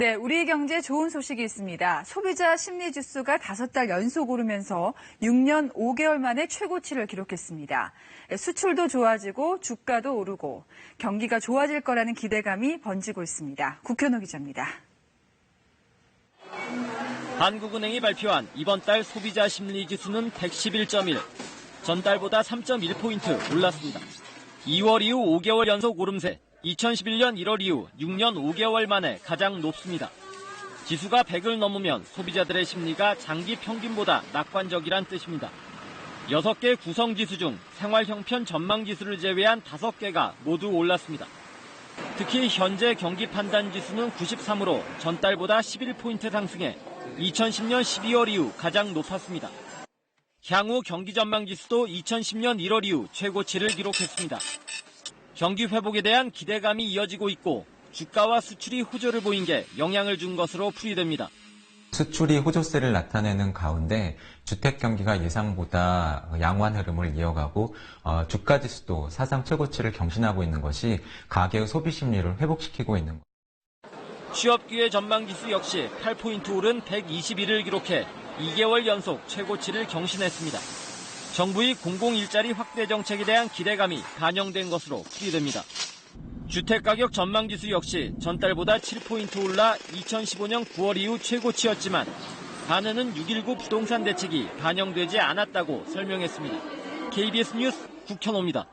네, 우리 경제 좋은 소식이 있습니다. 소비자 심리 지수가 다섯 달 연속 오르면서 6년 5개월 만에 최고치를 기록했습니다. 수출도 좋아지고 주가도 오르고 경기가 좋아질 거라는 기대감이 번지고 있습니다. 국현호 기자입니다. 한국은행이 발표한 이번 달 소비자 심리 지수는 111.1, 전달보다 3.1포인트 올랐습니다. 2월 이후 5개월 연속 오름세, 2011년 1월 이후 6년 5개월 만에 가장 높습니다. 지수가 100을 넘으면 소비자들의 심리가 장기 평균보다 낙관적이란 뜻입니다. 6개 구성 지수 중 생활 형편 전망 지수를 제외한 5개가 모두 올랐습니다. 특히 현재 경기 판단 지수는 93으로 전달보다 11포인트 상승해 2010년 12월 이후 가장 높았습니다. 향후 경기 전망 지수도 2010년 1월 이후 최고치를 기록했습니다. 경기 회복에 대한 기대감이 이어지고 있고 주가와 수출이 호조를 보인 게 영향을 준 것으로 풀이됩니다. 수출이 호조세를 나타내는 가운데 주택 경기가 예상보다 양호한 흐름을 이어가고 어, 주가 지수도 사상 최고치를 경신하고 있는 것이 가계의 소비 심리를 회복시키고 있는 것. 취업 기회 전망 지수 역시 8포인트 오른 121을 기록해 2개월 연속 최고치를 경신했습니다. 정부의 공공 일자리 확대 정책에 대한 기대감이 반영된 것으로 풀이됩니다. 주택가격 전망지수 역시 전달보다 7포인트 올라 2015년 9월 이후 최고치였지만 반응은 6.19 부동산 대책이 반영되지 않았다고 설명했습니다. KBS 뉴스 국현호입니다.